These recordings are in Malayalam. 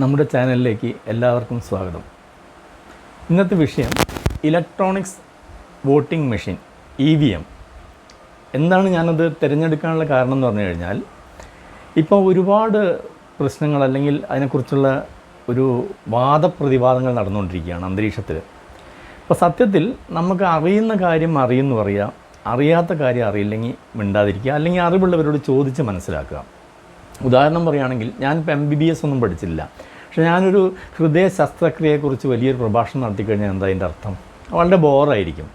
നമ്മുടെ ചാനലിലേക്ക് എല്ലാവർക്കും സ്വാഗതം. ഇന്നത്തെ വിഷയം electronics voting machine E V M. എന്താണ് ഞാനത് തിരഞ്ഞെടുക്കാനുള്ള കാരണം എന്ന് പറഞ്ഞു കഴിഞ്ഞാൽ ഇപ്പോൾ ഒരുപാട് പ്രശ്നങ്ങൾ അല്ലെങ്കിൽ അതിനെക്കുറിച്ചുള്ള ഒരു വാദപ്രതിവാദങ്ങൾ നടന്നുകൊണ്ടിരിക്കുകയാണ് അന്തരീക്ഷത്തിൽ. അപ്പോൾ സത്യത്തിൽ നമുക്ക് അറിയുന്ന കാര്യം അറിയുന്നു പറയുക അറിയാത്ത കാര്യം അറിയില്ലെങ്കിൽ മിണ്ടാതിരിക്കുക അല്ലെങ്കിൽ അറിവുള്ളവരോട് ചോദിച്ച് മനസ്സിലാക്കുക. ഉദാഹരണം പറയുകയാണെങ്കിൽ ഞാനിപ്പോൾ എം ബി ബി എസ് ഒന്നും പഠിച്ചില്ല പക്ഷേ ഞാനൊരു ഹൃദയ ശസ്ത്രക്രിയയെക്കുറിച്ച് വലിയൊരു പ്രഭാഷണം നടത്തിക്കഴിഞ്ഞാൽ എന്താ അതിന്റെ അർത്ഥം? വളരെ ബോറായിരിക്കും.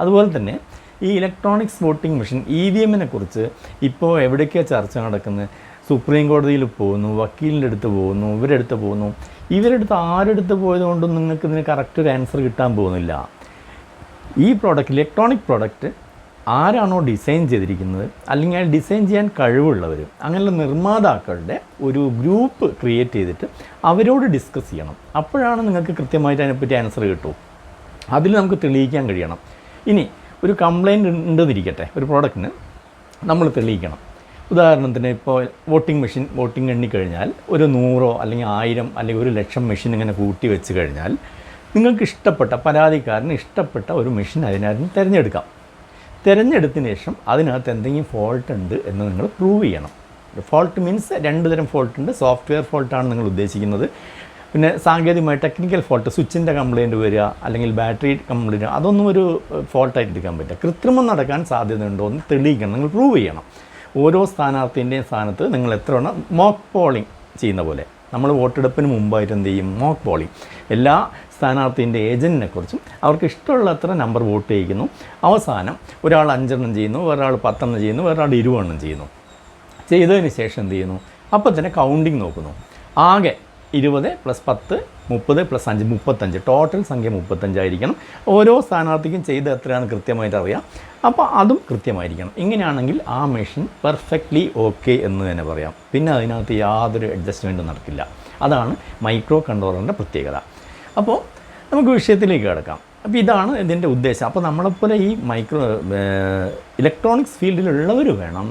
അതുപോലെ തന്നെ ഈ electronics voting machine E V എമ്മിനെ കുറിച്ച് ഇപ്പോൾ എവിടേക്കാണ് ചർച്ച നടക്കുന്നത് സുപ്രീം കോടതിയിൽ പോകുന്നു വക്കീലിന്റെ അടുത്ത് പോകുന്നു ഇവരെടുത്ത് പോകുന്നു. ഇവരെടുത്ത് ആരെടുത്ത് പോയത് കൊണ്ടും നിങ്ങൾക്ക് ഇതിന് കറക്റ്റ് ഒരു ആൻസർ കിട്ടാൻ പോകുന്നില്ല. ഈ പ്രോഡക്റ്റ് ഇലക്ട്രോണിക് പ്രോഡക്റ്റ് ആരാണോ ഡിസൈൻ ചെയ്തിരിക്കുന്നത് അല്ലെങ്കിൽ ആ ഡിസൈൻ ചെയ്യാൻ കഴിവുള്ളവർ അങ്ങനെയുള്ള നിർമ്മാതാക്കളുടെ ഒരു ഗ്രൂപ്പ് ക്രിയേറ്റ് ചെയ്തിട്ട് അവരോട് ഡിസ്കസ് ചെയ്യണം. അപ്പോഴാണ് നിങ്ങൾക്ക് കൃത്യമായിട്ട് അതിനെപ്പറ്റി ആൻസർ കിട്ടൂ. അതിൽ നമുക്ക് തെളിയിക്കാൻ കഴിയണം. ഇനി ഒരു കംപ്ലൈന്റ് ഉണ്ടെന്നിരിക്കട്ടെ ഒരു പ്രോഡക്റ്റിന് നമ്മൾ തെളിയിക്കണം. ഉദാഹരണത്തിന് ഇപ്പോൾ വോട്ടിംഗ് മെഷീൻ വോട്ടിംഗ് എണ്ണിക്കഴിഞ്ഞാൽ ഒരു നൂറോ അല്ലെങ്കിൽ ആയിരം അല്ലെങ്കിൽ ഒരു ലക്ഷം മെഷീൻ ഇങ്ങനെ കൂട്ടി വെച്ച് കഴിഞ്ഞാൽ നിങ്ങൾക്ക് ഇഷ്ടപ്പെട്ട പരാതിക്കാരന് ഇഷ്ടപ്പെട്ട ഒരു മെഷീൻ അതിനായിരുന്നു തിരഞ്ഞെടുക്കാം. തിരഞ്ഞെടുത്തതിന് ശേഷം അതിനകത്ത് എന്തെങ്കിലും ഫോൾട്ട് ഉണ്ട് എന്ന് നിങ്ങൾ പ്രൂവ് ചെയ്യണം. ഫോൾട്ട് മീൻസ് രണ്ട് തരം ഫോൾട്ട് ഉണ്ട്. സോഫ്റ്റ്വെയർ ഫോൾട്ടാണ് നിങ്ങൾ ഉദ്ദേശിക്കുന്നത്. പിന്നെ സാങ്കേതികമായി ടെക്നിക്കൽ ഫോൾട്ട് സ്വിച്ചിന്റെ കംപ്ലയിന്റ് വരിക അല്ലെങ്കിൽ ബാറ്ററി കംപ്ലയിന്റ് അതൊന്നും ഒരു ഫോൾട്ടായിട്ട് എടുക്കാൻ പറ്റില്ല. കൃത്രിമം നടക്കാൻ സാധ്യതയുണ്ടോ എന്ന് തെളിയിക്കണം. നിങ്ങൾ പ്രൂവ് ചെയ്യണം. ഓരോ സ്ഥാനാർത്ഥിന്റെയും സ്ഥാനത്ത് നിങ്ങൾ എത്ര എണ്ണം മോക്ക് പോളിംഗ് ചെയ്യുന്ന പോലെ. നമ്മൾ വോട്ടെടുപ്പിന് മുമ്പായിട്ട് എന്ത് ചെയ്യും? മോക്ക് പോളിംഗ് എല്ലാ സ്ഥാനാർത്ഥിന്റെ ഏജന്റിനെ കുറിച്ചും അവർക്ക് ഇഷ്ടമുള്ളത്ര നമ്പർ വോട്ട് ചെയ്യിക്കുന്നു. അവസാനം ഒരാൾ അഞ്ചെണ്ണം ചെയ്യുന്നു ഒരാൾ പത്തെണ്ണം ചെയ്യുന്നു ഒരാൾ ഇരുപതെണ്ണം ചെയ്യുന്നു. ചെയ്തതിന് ശേഷം എന്ത് ചെയ്യുന്നു? അപ്പോൾ തന്നെ കൗണ്ടിങ് നോക്കുന്നു. ആകെ ഇരുപത് പ്ലസ് പത്ത് മുപ്പത് പ്ലസ് അഞ്ച് മുപ്പത്തഞ്ച്. ടോട്ടൽ സംഖ്യ മുപ്പത്തഞ്ചായിരിക്കണം ഓരോ സ്ഥാനാർത്ഥിക്കും ചെയ്ത് എത്രയാണ് കൃത്യമായിട്ട് അറിയാം. അപ്പോൾ അതും കൃത്യമായിരിക്കണം. ഇങ്ങനെയാണെങ്കിൽ ആ മെഷീൻ പെർഫെക്റ്റ്ലി ഓക്കെ എന്ന് തന്നെ പറയാം. പിന്നെ അതിനകത്ത് യാതൊരു അഡ്ജസ്റ്റ്മെന്റും നടക്കില്ല. അതാണ് മൈക്രോ കൺട്രോളറിന്റെ പ്രത്യേകത. അപ്പോൾ നമുക്ക് വിഷയത്തിലേക്ക് കിടക്കാം. അപ്പോൾ ഇതാണ് ഇതിന്റെ ഉദ്ദേശം. അപ്പോൾ നമ്മളെപ്പോലെ ഈ മൈക്രോ ഇലക്ട്രോണിക്സ് ഫീൽഡിലുള്ളവർ വേണം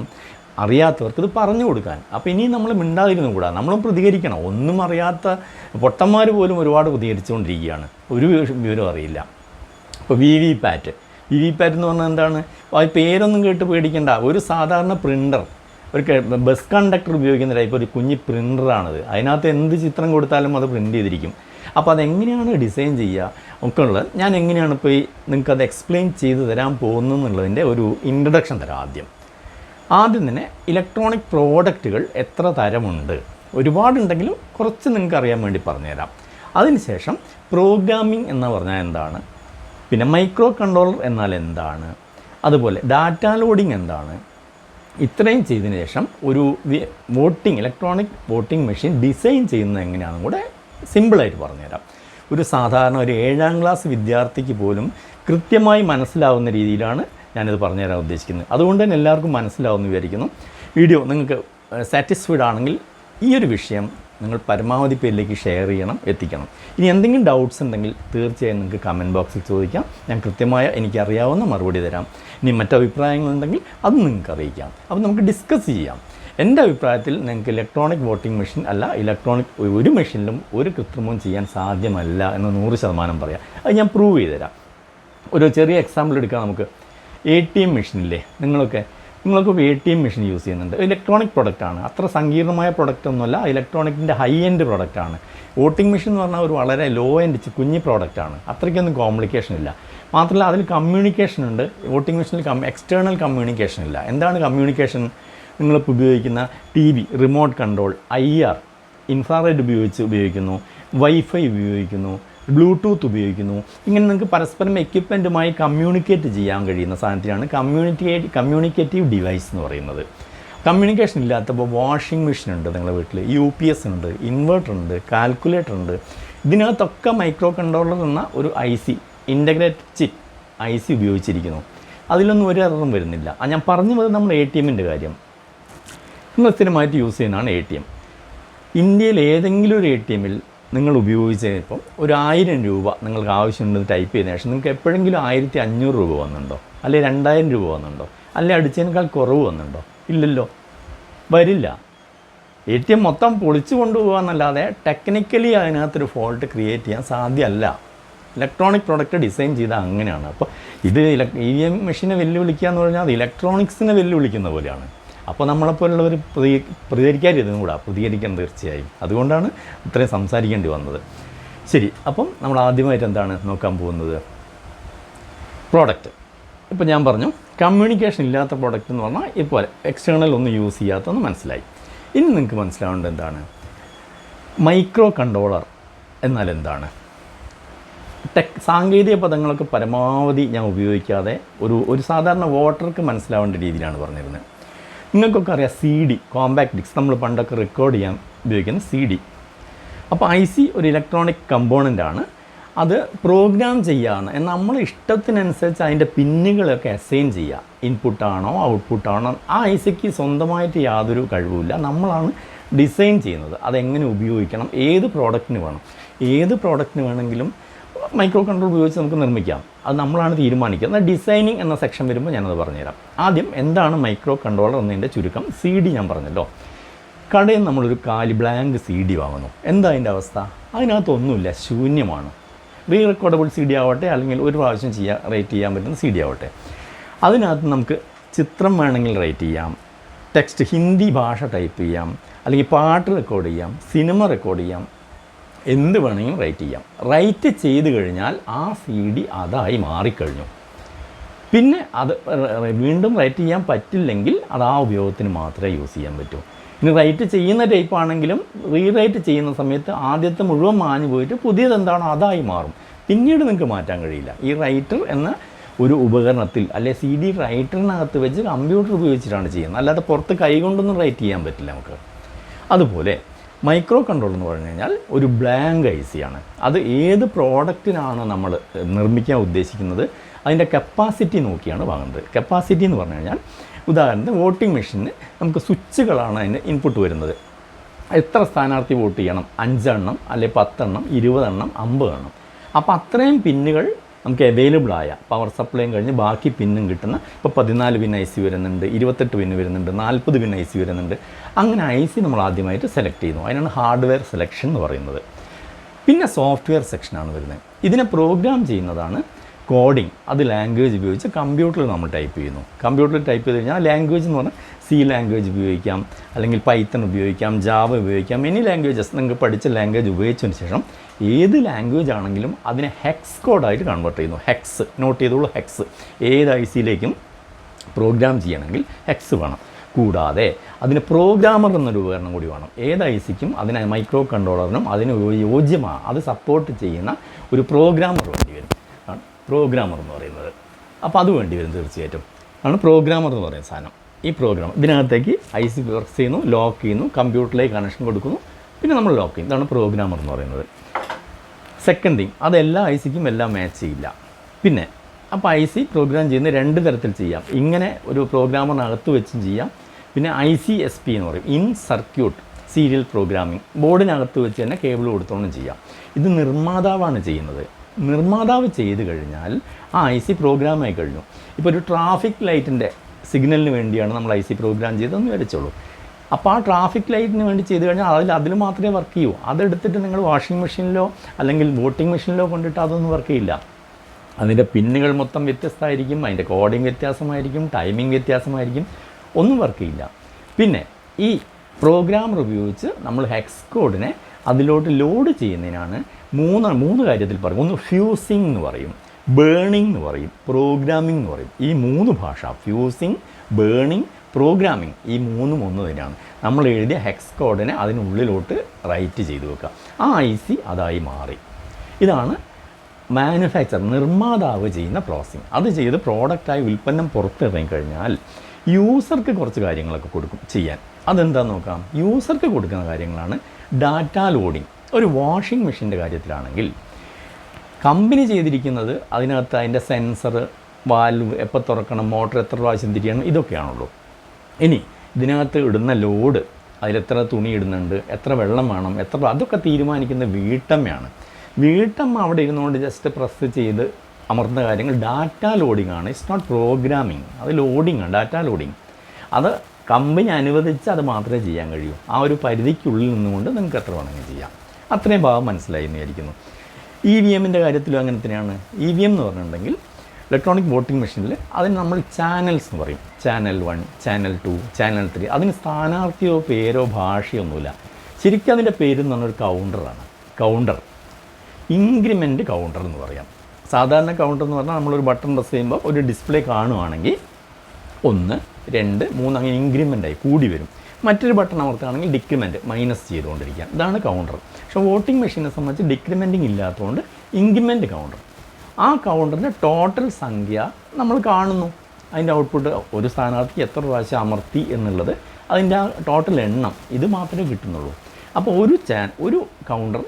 അറിയാത്തവർക്ക് ഇത് പറഞ്ഞു കൊടുക്കാൻ. അപ്പോൾ ഇനി നമ്മൾ മിണ്ടാതിരുന്നു കൂടാ. നമ്മളും പ്രതികരിക്കണം. ഒന്നും അറിയാത്ത പൊട്ടന്മാർ പോലും ഒരുപാട് പ്രതികരിച്ചുകൊണ്ടിരിക്കുകയാണ്. ഒരു വിവരം അറിയില്ല. ഇപ്പോൾ V V PAT V V PAT എന്ന് പറഞ്ഞാൽ എന്താണ്? അത് പേരൊന്നും കേട്ട് പേടിക്കേണ്ട. ഒരു സാധാരണ പ്രിന്റർ ഒരു ബസ് കണ്ടക്ടർ ഉപയോഗിക്കുന്ന ടൈപ്പ് ഒരു കുഞ്ഞ് പ്രിന്ററാണിത് അതിനകത്ത് എന്ത് ചിത്രം കൊടുത്താലും അത് പ്രിന്റ് ചെയ്തിരിക്കും. അപ്പോൾ അതെങ്ങനെയാണ് ഡിസൈൻ ചെയ്യുക? ഒക്കെ ഉള്ളത് ഞാൻ എങ്ങനെയാണ് ഇപ്പോൾ നിങ്ങൾക്ക് അത് എക്സ്പ്ലെയിൻ ചെയ്ത് തരാൻ പോകുന്നതെന്നുള്ളതിന്റെ ഒരു ഇൻട്രഡക്ഷൻ തരാം ആദ്യം. ആദ്യം തന്നെ ഇലക്ട്രോണിക് പ്രോഡക്റ്റുകൾ എത്ര തരമുണ്ട്? ഒരുപാടുണ്ടെങ്കിലും കുറച്ച് നിങ്ങൾക്ക് അറിയാൻ വേണ്ടി പറഞ്ഞുതരാം. അതിനുശേഷം പ്രോഗ്രാമിംഗ് എന്ന് പറഞ്ഞാൽ എന്താണ്? പിന്നെ മൈക്രോ കൺട്രോളർ എന്നാൽ എന്താണ്? അതുപോലെ ഡാറ്റ ലോഡിംഗ് എന്താണ്? ഇത്രയും ചെയ്തതിന് ശേഷം ഒരു voting electronic voting machine design ചെയ്യുന്നത് എങ്ങനെയാണെന്നും കൂടെ സിമ്പിളായിട്ട് പറഞ്ഞുതരാം. ഒരു സാധാരണ ഒരു ഏഴാം ക്ലാസ് വിദ്യാർത്ഥിക്ക് പോലും കൃത്യമായി മനസ്സിലാവുന്ന രീതിയിലാണ് ഞാനിത് പറഞ്ഞുതരാൻ ഉദ്ദേശിക്കുന്നത്. അതുകൊണ്ട് തന്നെ എല്ലാവർക്കും മനസ്സിലാവുമെന്ന് വിചാരിക്കുന്നു. വീഡിയോ നിങ്ങൾക്ക് സാറ്റിസ്ഫൈഡ് ആണെങ്കിൽ ഈ ഒരു വിഷയം നിങ്ങൾ പരമാവധി പേരിലേക്ക് ഷെയർ ചെയ്യണം എത്തിക്കണം. ഇനി എന്തെങ്കിലും ഡൗട്ട്സ് ഉണ്ടെങ്കിൽ തീർച്ചയായും നിങ്ങൾക്ക് കമന്റ് ബോക്സിൽ ചോദിക്കാം. ഞാൻ കൃത്യമായ എനിക്കറിയാവുന്ന മറുപടി തരാം. ഇനി മറ്റു അഭിപ്രായങ്ങളുണ്ടെങ്കിൽ അത് നിങ്ങൾക്ക് അറിയിക്കാം. അപ്പോൾ നമുക്ക് ഡിസ്കസ് ചെയ്യാം. എന്റെ അഭിപ്രായത്തിൽ നിങ്ങൾക്ക് ഇലക്ട്രോണിക് വോട്ടിംഗ് മെഷീൻ അല്ല ഇലക്ട്രോണിക് ഒരു മെഷീനിലും ഒരു കൃത്രിമവും ചെയ്യാൻ സാധ്യമല്ല എന്ന് നൂറ് ശതമാനം പറയാം. അത് ഞാൻ പ്രൂവ് ചെയ്ത് തരാം ഒരു ചെറിയ എക്സാമ്പിൾ എടുക്കാം നമുക്ക്. എ ടി എം മെഷീനില്ലേ നിങ്ങളൊക്കെ നിങ്ങളൊക്കെ A T M machine use ചെയ്യുന്നുണ്ട്. ഇലക്ട്രോണിക് പ്രൊഡക്റ്റാണ് അത്ര സങ്കീർണമായ പ്രൊഡക്റ്റ് ഒന്നുമല്ല ഇലക്ട്രോണിക്കിന്റെ ഹൈ എൻഡ് പ്രൊഡക്റ്റാണ് വോട്ടിംഗ് മെഷീൻ എന്ന് പറഞ്ഞാൽ ഒരു വളരെ ലോ എൻഡ് കുഞ്ഞി ആണ്. അത്രയ്ക്കൊന്നും കോംപ്ലിക്കേഷൻ ഇല്ല. മാത്രമല്ല അതിൽ കമ്മ്യൂണിക്കേഷൻ ഉണ്ട്. വോട്ടിംഗ് മെഷീനിൽ കം എക്സ്റ്റേണൽ കമ്മ്യൂണിക്കേഷൻ ഇല്ല. എന്താണ് കമ്മ്യൂണിക്കേഷൻ നിങ്ങളിപ്പോൾ ഉപയോഗിക്കുന്ന T V remote control I R infrared ഉപയോഗിച്ച് ഉപയോഗിക്കുന്നു വൈഫൈ ഉപയോഗിക്കുന്നു ബ്ലൂടൂത്ത് ഉപയോഗിക്കുന്നു. ഇങ്ങനെ നിങ്ങൾക്ക് പരസ്പരം എക്യുപ്മെന്റുമായി കമ്മ്യൂണിക്കേറ്റ് ചെയ്യാൻ കഴിയുന്ന സാധനത്തിനാണ് കമ്മ്യൂണിക്കേറ്റ് കമ്മ്യൂണിക്കേറ്റീവ് ഡിവൈസ് എന്ന് പറയുന്നത്. കമ്മ്യൂണിക്കേഷൻ ഇല്ലാത്തപ്പോൾ വാഷിംഗ് മെഷീൻ ഉണ്ട് നിങ്ങളുടെ വീട്ടിൽ യു പി എസ് ഉണ്ട് ഇൻവേർട്ടർ ഉണ്ട് കാൽക്കുലേറ്റർ ഉണ്ട്. ഇതിനകത്തൊക്കെ മൈക്രോ കൺട്രോളർ എന്ന ഒരു I C integrate chip I C ഉപയോഗിച്ചിരിക്കുന്നു. അതിലൊന്നും ഒരു എററും വരുന്നില്ല. ഞാൻ പറഞ്ഞു വന്നത് നമ്മൾ എ ടി എമ്മിന്റെ കാര്യം. നിങ്ങൾ സ്ഥിരമായിട്ട് യൂസ് ചെയ്യുന്നതാണ് എ ടി എം ഇന്ത്യയിൽ ഏതെങ്കിലും ഒരു എ ടി എമ്മിൽ നിങ്ങൾ ഉപയോഗിച്ചപ്പോൾ ഒരു ആയിരം രൂപ നിങ്ങൾക്ക് ആവശ്യമുണ്ടെന്ന് ടൈപ്പ് ചെയ്തതിനു ശേഷം നിങ്ങൾക്ക് എപ്പോഴെങ്കിലും ആയിരത്തി അഞ്ഞൂറ് രൂപ വന്നുണ്ടോ അല്ലെ രണ്ടായിരം രൂപ വന്നുണ്ടോ അല്ലെ അടിച്ചതിനേക്കാൾ കുറവ് വന്നുണ്ടോ ഇല്ലല്ലോ. വരില്ല. എ ടി എം മൊത്തം പൊളിച്ചു കൊണ്ടുപോകാന്നല്ലാതെ ടെക്നിക്കലി അതിനകത്തൊരു ഫോൾട്ട് ക്രിയേറ്റ് ചെയ്യാൻ സാധ്യമല്ല. ഇലക്ട്രോണിക് പ്രോഡക്റ്റ് ഡിസൈൻ ചെയ്ത അങ്ങനെയാണ്. അപ്പോൾ ഇത് ഇ വി എം മെഷീനെ വെല്ലുവിളിക്കുക എന്ന് പറഞ്ഞാൽ അത് ഇലക്ട്രോണിക്സിനെ വെല്ലുവിളിക്കുന്ന പോലെയാണ്. അപ്പോൾ നമ്മളെപ്പോലുള്ളവർ പ്രതി പ്രതികരിക്കാതിരുന്നും കൂടാ. പ്രതികരിക്കണം തീർച്ചയായും. അതുകൊണ്ടാണ് ഇത്രയും സംസാരിക്കേണ്ടി വന്നത്. ശരി അപ്പം നമ്മൾ ആദ്യമായിട്ട് എന്താണ് നോക്കാൻ പോകുന്നത്? പ്രോഡക്റ്റ്. ഇപ്പോൾ ഞാൻ പറഞ്ഞു കമ്മ്യൂണിക്കേഷൻ ഇല്ലാത്ത പ്രോഡക്റ്റ് എന്ന് പറഞ്ഞാൽ ഇപ്പോൾ എക്സ്റ്റേണൽ ഒന്നും യൂസ് ചെയ്യാത്തതെന്ന് മനസ്സിലായി. ഇനി നിങ്ങൾക്ക് മനസ്സിലാവേണ്ടത് എന്താണ്? മൈക്രോ കൺട്രോളർ എന്നാൽ എന്താണ്? ടെക് സാങ്കേതിക പദങ്ങളൊക്കെ പരമാവധി ഞാൻ ഉപയോഗിക്കാതെ ഒരു ഒരു സാധാരണ വോട്ടർക്ക് മനസ്സിലാവേണ്ട രീതിയിലാണ് പറഞ്ഞിരുന്നത്. നിങ്ങൾക്കൊക്കെ അറിയാം സി ഡി കോമ്പാക്ട് ഡിക്സ് നമ്മൾ പണ്ടൊക്കെ റെക്കോർഡ് ചെയ്യാൻ ഉപയോഗിക്കുന്ന സി ഡി അപ്പോൾ ഐ സി ഒരു ഇലക്ട്രോണിക് കമ്പോണന്റ് ആണ്. അത് പ്രോഗ്രാം ചെയ്യാവുന്ന നമ്മൾ ഇഷ്ടത്തിനനുസരിച്ച് അതിന്റെ പിന്നുകളൊക്കെ അസൈൻ ചെയ്യുക. ഇൻപുട്ടാണോ ഔട്ട്പുട്ടാണോ ആ ഐ സിക്ക് സ്വന്തമായിട്ട് യാതൊരു കഴിവുമില്ല. നമ്മളാണ് ഡിസൈൻ ചെയ്യുന്നത്. അതെങ്ങനെ ഉപയോഗിക്കണം? ഏത് പ്രോഡക്റ്റിന് വേണം? ഏത് പ്രോഡക്റ്റിന് വേണമെങ്കിലും മൈക്രോ കൺട്രോൾ ഉപയോഗിച്ച് നമുക്ക് നിർമ്മിക്കാം. അത് നമ്മളാണ് തീരുമാനിക്കുക. എന്നാൽ ഡിസൈനിങ് എന്ന സെക്ഷൻ വരുമ്പോൾ ഞാനത് പറഞ്ഞുതരാം. ആദ്യം എന്താണ് മൈക്രോ കൺട്രോളർ എന്നതിന്റെ ചുരുക്കം സി ഡി ഞാൻ പറഞ്ഞല്ലോ. കടയിൽ നമ്മളൊരു കാലി ബ്ലാങ്ക് സി ഡി വാങ്ങുന്നു. എന്താ അതിന്റെ അവസ്ഥ? അതിനകത്തൊന്നുമില്ല ശൂന്യമാണ്. റീ റെക്കോർഡബിൾ സി ഡി ആവട്ടെ അല്ലെങ്കിൽ ഒരു പ്രാവശ്യം ചെയ്യാൻ റേറ്റ് ചെയ്യാൻ പറ്റുന്ന സി ഡി ആവട്ടെ. അതിനകത്ത് നമുക്ക് ചിത്രം വേണമെങ്കിൽ റേറ്റ് ചെയ്യാം. ടെക്സ്റ്റ് ഹിന്ദി ഭാഷ ടൈപ്പ് ചെയ്യാം. അല്ലെങ്കിൽ പാട്ട് റെക്കോർഡ് ചെയ്യാം. സിനിമ റെക്കോർഡ് ചെയ്യാം. എന്ത് വേണമെങ്കിലും റൈറ്റ് ചെയ്യാം. റൈറ്റ് ചെയ്ത് കഴിഞ്ഞാൽ ആ സി ഡി അതായി മാറിക്കഴിഞ്ഞു. പിന്നെ അത് വീണ്ടും റൈറ്റ് ചെയ്യാൻ പറ്റില്ലെങ്കിൽ അത് ആ ഉപയോഗത്തിന് മാത്രമേ യൂസ് ചെയ്യാൻ പറ്റൂ. ഇനി റൈറ്റ് ചെയ്യുന്ന ടൈപ്പ് ആണെങ്കിലും റീറൈറ്റ് ചെയ്യുന്ന സമയത്ത് ആദ്യത്തെ മുഴുവൻ മാഞ്ഞു പോയിട്ട് പുതിയത് എന്താണോ അതായി മാറും. പിന്നീട് നിങ്ങൾക്ക് മാറ്റാൻ കഴിയില്ല. ഈ റൈറ്റർ എന്ന ഒരു ഉപകരണത്തിൽ അല്ലെ സി ഡി റൈറ്ററിനകത്ത് വെച്ച് കമ്പ്യൂട്ടർ ഉപയോഗിച്ചിട്ടാണ് ചെയ്യുന്നത്. അല്ലാതെ പുറത്ത് കൈകൊണ്ടൊന്നും റൈറ്റ് ചെയ്യാൻ പറ്റില്ല നമുക്ക്. അതുപോലെ മൈക്രോ കൺട്രോൾ എന്ന് പറഞ്ഞു കഴിഞ്ഞാൽ ഒരു ബ്ലാങ്ക് ഐ സി ആണ്. അത് ഏത് പ്രോഡക്റ്റിനാണ് നമ്മൾ നിർമ്മിക്കാൻ ഉദ്ദേശിക്കുന്നത് അതിന്റെ കപ്പാസിറ്റി നോക്കിയാണ് വാങ്ങുന്നത്. കപ്പാസിറ്റി എന്ന് പറഞ്ഞു കഴിഞ്ഞാൽ ഉദാഹരണത്തിന് വോട്ടിംഗ് മെഷീന് നമുക്ക് സ്വിച്ചുകളാണ് അതിന്റെ ഇൻപുട്ട് വരുന്നത്. എത്ര സ്ഥാനാർത്ഥി വോട്ട് ചെയ്യണം? അഞ്ചെണ്ണം അല്ലെ പത്തെണ്ണം ഇരുപതെണ്ണം അമ്പതെണ്ണം. അപ്പോൾ അത്രയും പിന്നുകൾ നമുക്ക് അവൈലബിൾ ആയ പവർ സപ്ലൈയും കഴിഞ്ഞ് ബാക്കി പിന്നും കിട്ടുന്ന ഇപ്പോൾ പതിനാല് പിൻ ഐ സി വരുന്നുണ്ട് ഇരുപത്തെട്ട് പിന്ന് വരുന്നുണ്ട് നാൽപ്പത് പിൻ ഐ സി വരുന്നുണ്ട്. അങ്ങനെ ഐ സി നമ്മൾ ആദ്യമായിട്ട് സെലക്ട് ചെയ്യുന്നു. അതിനാണ് ഹാർഡ്വെയർ സെലക്ഷൻ എന്ന് പറയുന്നത്. പിന്നെ സോഫ്റ്റ്വെയർ സെക്ഷനാണ് വരുന്നത്. ഇതിനെ പ്രോഗ്രാം ചെയ്യുന്നതാണ് കോഡിംഗ് അത് ലാംഗ്വേജ് ഉപയോഗിച്ച് കമ്പ്യൂട്ടറിൽ നമ്മൾ ടൈപ്പ് ചെയ്യുന്നു. കമ്പ്യൂട്ടറിൽ ടൈപ്പ് ചെയ്ത് കഴിഞ്ഞാൽ ലാംഗ്വേജ് എന്ന് പറഞ്ഞാൽ സി ലാംഗ്വേജ് ഉപയോഗിക്കാം അല്ലെങ്കിൽ പൈത്തൺ ഉപയോഗിക്കാം ജാവ ഉപയോഗിക്കാം എനി ലാംഗ്വേജസ് നിങ്ങൾക്ക് പഠിച്ച ലാംഗ്വേജ് ഉപയോഗിച്ചതിന് ശേഷം ഏത് ലാംഗ്വേജ് ആണെങ്കിലും അതിനെ ഹെക്സ് കോഡായിട്ട് കൺവേർട്ട് ചെയ്യുന്നു. ഹെക്സ് നോട്ട് ചെയ്തോളൂ ഹെക്സ് ഏത് ഐ സിയിലേക്കും പ്രോഗ്രാം ചെയ്യണമെങ്കിൽ ഹെക്സ് വേണം. കൂടാതെ അതിന് പ്രോഗ്രാമർ എന്നൊരു ഉപകരണം കൂടി വേണം. ഏത് ഐ സിക്കും അതിന് മൈക്രോ കൺട്രോളറിനും അതിന് യോജ്യമാണ് അത് സപ്പോർട്ട് ചെയ്യുന്ന ഒരു പ്രോഗ്രാമർ വേണ്ടി വരും. പ്രോഗ്രാമർ എന്ന് പറയുന്നത്. അപ്പോൾ അത് വേണ്ടി വരും തീർച്ചയായിട്ടും. ആണ് പ്രോഗ്രാമർ എന്ന് പറയുന്ന സാധനം. ഈ പ്രോഗ്രാം ഇതിനകത്തേക്ക് ഐ സി വർക്ക് ചെയ്യുന്നു ലോക്ക് ചെയ്യുന്നു കമ്പ്യൂട്ടറിലേക്ക് കണക്ഷൻ കൊടുക്കുന്നു പിന്നെ നമ്മൾ ലോക്ക് ചെയ്യും. ഇതാണ് പ്രോഗ്രാമർ എന്ന് പറയുന്നത്. സെക്കൻഡ് തിങ് അതെല്ലാ ഐ സിക്കും എല്ലാം മാച്ച് ചെയ്യില്ല. പിന്നെ അപ്പോൾ ഐ സി പ്രോഗ്രാം ചെയ്യുന്ന രണ്ട് തരത്തിൽ ചെയ്യാം. ഇങ്ങനെ ഒരു പ്രോഗ്രാമറിനകത്ത് വെച്ചും ചെയ്യാം. പിന്നെ ഐ സി എസ് പി എന്ന് പറയും. ഇൻ സർക്യൂട്ട് സീരിയൽ പ്രോഗ്രാമിംഗ് ബോർഡിനകത്ത് വെച്ച് തന്നെ കേബിൾ കൊടുത്തോണ്ടും ചെയ്യാം. ഇത് നിർമ്മാതാവാണ് ചെയ്യുന്നത്. നിർമ്മാതാവ് ചെയ്ത് കഴിഞ്ഞാൽ ആ ഐ സി പ്രോഗ്രാമായി കഴിഞ്ഞു. ഇപ്പോൾ ഒരു ട്രാഫിക് ലൈറ്റിന്റെ സിഗ്നലിന് വേണ്ടിയാണ് നമ്മൾ ഐ സി പ്രോഗ്രാം ചെയ്തതെന്ന് വിചാരിച്ചോളൂ അപ്പോൾ ആ ട്രാഫിക് ലൈറ്റിന് വേണ്ടി ചെയ്ത് കഴിഞ്ഞാൽ അതിൽ അതിൽ മാത്രമേ വർക്ക് ചെയ്യൂ. അതെടുത്തിട്ട് നിങ്ങൾ വാഷിംഗ് മെഷീനിലോ അല്ലെങ്കിൽ വോട്ടിംഗ് മെഷീനിലോ കൊണ്ടിട്ട് അതൊന്നും വർക്ക് ചെയ്യില്ല. അതിന്റെ പിന്നുകൾ മൊത്തം വ്യത്യസ്തമായിരിക്കും അതിന്റെ കോഡിങ് വ്യത്യാസമായിരിക്കും ടൈമിംഗ് വ്യത്യാസമായിരിക്കും ഒന്നും വർക്ക് ചെയ്യില്ല. പിന്നെ ഈ പ്രോഗ്രാമർ ഉപയോഗിച്ച് നമ്മൾ ഹെക്സ് കോഡിനെ അതിലോട്ട് ലോഡ് ചെയ്യുന്നതിനാണ് മൂന്ന് മൂന്ന് കാര്യത്തിൽ പറയും. ഒന്ന് ഫ്യൂസിങ് എന്ന് പറയും. ബേണിംഗ് എന്ന് പറയും പ്രോഗ്രാമിംഗ് എന്ന് പറയും. ഈ മൂന്ന് ഭാഷ ഫ്യൂസിങ് ബേണിംഗ് പ്രോഗ്രാമിംഗ് ഈ മൂന്നും ഒന്ന് തന്നെയാണ് നമ്മൾ എഴുതിയ ഹെക്സ് കോഡിനെ അതിനുള്ളിലോട്ട് റൈറ്റ് ചെയ്ത് വെക്കുക. ആ ഐ സി അതായി മാറി. ഇതാണ് മാനുഫാക്ചർ നിർമ്മാതാവ് ചെയ്യുന്ന പ്രോസസ്സിങ് അത് ചെയ്ത് പ്രോഡക്റ്റായി ഉൽപ്പന്നം പുറത്തിറങ്ങി കഴിഞ്ഞാൽ യൂസർക്ക് കുറച്ച് കാര്യങ്ങളൊക്കെ കൊടുക്കും ചെയ്യാൻ. അതെന്താന്ന് നോക്കാം? യൂസർക്ക് കൊടുക്കുന്ന കാര്യങ്ങളാണ് ഡാറ്റ ലോഡിംഗ് ഒരു വാഷിംഗ് മെഷീന്റെ കാര്യത്തിലാണെങ്കിൽ കമ്പനി ചെയ്തിരിക്കുന്നത് അതിനകത്ത് അതിന്റെ സെൻസർ വാൽവ് എപ്പോൾ തുറക്കണം മോട്ടർ എത്ര പ്രാവശ്യം തിരിയണം ഇതൊക്കെയാണുള്ളൂ. ഇനി ഇതിനകത്ത് ഇടുന്ന ലോഡ് അതിലെത്ര തുണി ഇടുന്നുണ്ട് എത്ര വെള്ളം വേണം എത്ര അതൊക്കെ തീരുമാനിക്കുന്ന വീട്ടമ്മയാണ്. വീട്ടമ്മ അവിടെ ഇരുന്നുകൊണ്ട് ജസ്റ്റ് പ്രസ് ചെയ്ത് അമർന്ന കാര്യങ്ങൾ. ഡാറ്റ ലോഡിംഗ് ആണ്. ഇറ്റ്സ് നോട്ട് പ്രോഗ്രാമിംഗ് അത് ലോഡിംഗ് ആണ്. Data loading. അത് കമ്പനി അനുവദിച്ച് അത് മാത്രമേ ചെയ്യാൻ കഴിയൂ. ആ ഒരു പരിധിക്കുള്ളിൽ നിന്നുകൊണ്ട് നിങ്ങൾക്ക് എത്ര വേണമെങ്കിൽ ചെയ്യാം. അത്രയും ഭാഗം മനസ്സിലായി എന്ന് വിചാരിക്കുന്നു. ഇ വി എമ്മിന്റെ കാര്യത്തിലും അങ്ങനെ തന്നെയാണ്. ഇ വി എം എന്ന് പറഞ്ഞിട്ടുണ്ടെങ്കിൽ ഇലക്ട്രോണിക് വോട്ടിംഗ് മെഷീനിൽ അതിന് നമ്മൾ ചാനൽസ് എന്ന് പറയും. Channel one channel two channel three അതിന് സ്ഥാനാർത്ഥിയോ പേരോ ഭാഷയോ ഒന്നുമില്ല ശരിക്കും അതിന്റെ പേര് എന്ന് പറഞ്ഞൊരു കൗണ്ടറാണ് കൗണ്ടർ ഇൻക്രിമെന്റ് കൗണ്ടർ എന്ന് പറയാം. സാധാരണ കൗണ്ടർ എന്ന് പറഞ്ഞാൽ നമ്മളൊരു ബട്ടൺ പ്രസ് ചെയ്യുമ്പോൾ ഒരു ഡിസ്പ്ലേ കാണുവാണെങ്കിൽ ഒന്ന് രണ്ട് മൂന്ന് അങ്ങനെ ഇൻക്രിമെന്റായി കൂടി വരും. മറ്റൊരു ബട്ടൺ അമർത്തുകയാണെങ്കിൽ ഡിക്രിമെന്റ് മൈനസ് ചെയ്തുകൊണ്ടിരിക്കുക. ഇതാണ് കൗണ്ടർ പക്ഷേ വോട്ടിംഗ് മെഷീനെ സംബന്ധിച്ച് ഡിക്രിമെന്റിങ് ഇല്ലാത്തതുകൊണ്ട് ഇൻക്രിമെന്റ് കൗണ്ടർ ആ കൗണ്ടറിന്റെ ടോട്ടൽ സംഖ്യ നമ്മൾ കാണുന്നു. അതിന്റെ ഔട്ട്പുട്ട് ഒരു സ്ഥാനാർത്ഥി എത്ര പ്രാവശ്യം അമർത്തി എന്നുള്ളത് അതിന്റെ ആ ടോട്ടൽ എണ്ണം ഇത് മാത്രമേ കിട്ടുന്നുള്ളൂ. അപ്പോൾ ഒരു ചാൻ ഒരു കൗണ്ടർ